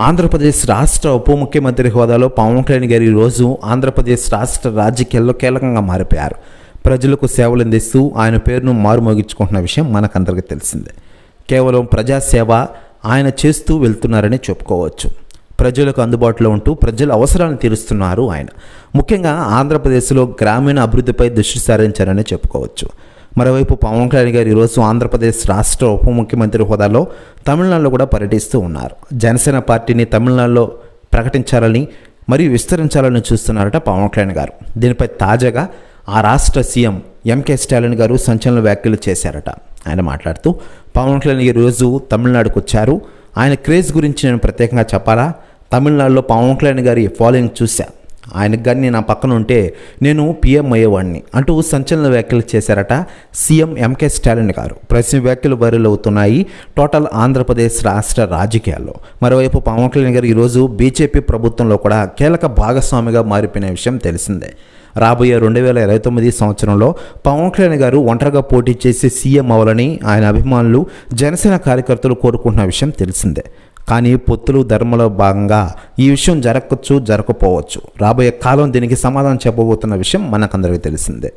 ఆంధ్రప్రదేశ్ రాష్ట్ర ఉప ముఖ్యమంత్రి హోదాలో పవన్ కళ్యాణ్ గారు ఈరోజు ఆంధ్రప్రదేశ్ రాష్ట్ర రాజకీయాల్లో కీలకంగా మారిపోయారు. ప్రజలకు సేవలు అందిస్తూ ఆయన పేరును మారుమోగించుకుంటున్న విషయం మనకందరికీ తెలిసిందే. కేవలం ప్రజాసేవ ఆయన చేస్తూ వెళ్తున్నారని చెప్పుకోవచ్చు. ప్రజలకు అందుబాటులో ఉంటూ ప్రజల అవసరాలను తీరుస్తున్నారు ఆయన. ముఖ్యంగా ఆంధ్రప్రదేశ్లో గ్రామీణ అభివృద్ధిపై దృష్టి సారించారని చెప్పుకోవచ్చు. మరోవైపు పవన్ కళ్యాణ్ గారు ఈరోజు ఆంధ్రప్రదేశ్ రాష్ట్ర ఉప ముఖ్యమంత్రి హోదాలో తమిళనాడులో కూడా పర్యటిస్తూ ఉన్నారు. జనసేన పార్టీని తమిళనాడులో ప్రకటించాలని మరియు విస్తరించాలని చూస్తున్నారట పవన్ కళ్యాణ్ గారు. దీనిపై తాజాగా ఆ రాష్ట్ర సీఎం ఎంకే స్టాలిన్ గారు సంచలన వ్యాఖ్యలు చేశారట. ఆయన మాట్లాడుతూ పవన్ కళ్యాణ్ గారు ఈరోజు తమిళనాడుకు వచ్చారు. ఆయన క్రేజ్ గురించి నేను ప్రత్యేకంగా చెప్పాలా? తమిళనాడులో పవన్ కళ్యాణ్ గారి ఫాలోయింగ్ చూశా. ఆయనకు కానీ నా పక్కన ఉంటే నేను పిఎం అయ్యేవాడిని. అంటూ సంచలన వ్యాఖ్యలు చేశారట సీఎం ఎంకే స్టాలిన్ గారు. ప్రశ్న వ్యాఖ్యలు బరిలో అవుతున్నాయి. టోటల్ ఆంధ్రప్రదేశ్ రాష్ట్ర రాజకీయాల్లో. మరోవైపు పవన్ కళ్యాణ్ గారు ఈరోజు బీజేపీ ప్రభుత్వంలో కూడా కీలక భాగస్వామిగా మారిపోయిన విషయం తెలిసిందే. రాబోయే రెండు వేల ఇరవై తొమ్మిది సంవత్సరంలో పవన్ కళ్యాణ్ గారు ఒంటరిగా పోటీ చేసి సీఎం అవ్వాలని ఆయన అభిమానులు జనసేన కార్యకర్తలు కోరుకుంటున్న విషయం తెలిసిందే. కానీ పొత్తులు ధర్మలో భాగంగా ఈ విషయం జరగచ్చు జరగకపోవచ్చు. రాబోయే కాలం దీనికి సమాధానం చెప్పబోతున్న విషయం మనకందరికీ తెలిసిందే.